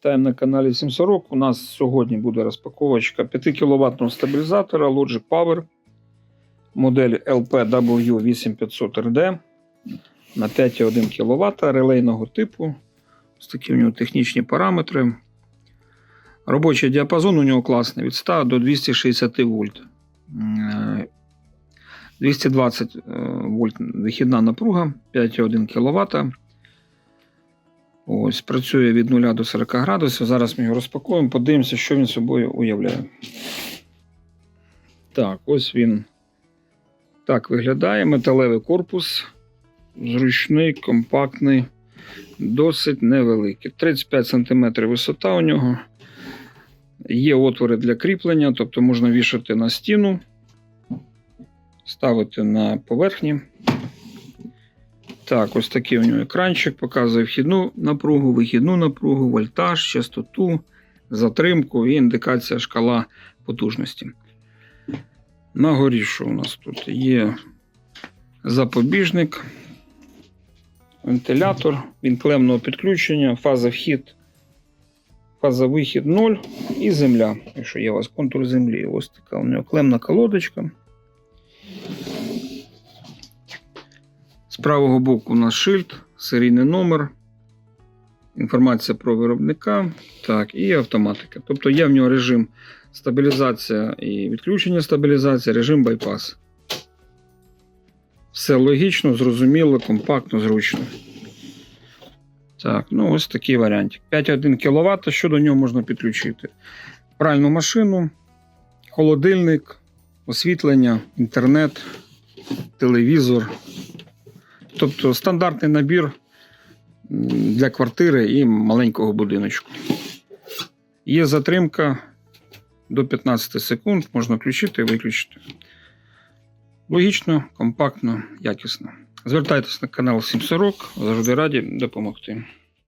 Вітаємо на каналі 740. У нас сьогодні буде розпаковочка 5 кВт стабілізатора Logic Power модель LPW8500RD на 5,1 кВт релейного типу. Ось такі у нього технічні параметри. Робочий діапазон у нього класний від 100 до 260 вольт. Е, 220 е, вольт вихідна напруга 5,1 кВт. Ось, працює від 0 до 40 градусів. Зараз ми його розпакуємо, подивимося, що він собою уявляє. Так, ось він так виглядає. Металевий корпус. Зручний, компактний, досить невеликий. 35 см висота у нього. Є отвори для кріплення, тобто можна вішати на стіну, ставити на поверхні. Так, ось такий у нього екранчик, показує вхідну напругу, вихідну напругу, вольтаж, частоту, затримку і індикація шкала потужності. На горі що у нас тут є запобіжник, вентилятор, він клемного підключення, фаза вхід, фаза вихід 0 і земля. Якщо є у вас контур землі, ось така у нього клемна колодочка. З правого боку у нас шильд, серійний номер, інформація про виробника так, і автоматика. Тобто є в нього режим стабілізація і відключення стабілізації, режим байпас. Все логічно, зрозуміло, компактно, зручно. Так, ну ось такий варіант. 5,1 кВт. Що до нього можна підключити? Пральну машину, холодильник, освітлення, інтернет, телевізор. Тобто стандартний набір для квартири і маленького будиночку. Є затримка до 15 секунд, можна включити і виключити. Логічно, компактно, якісно. Звертайтесь на канал 740, завжди раді допомогти.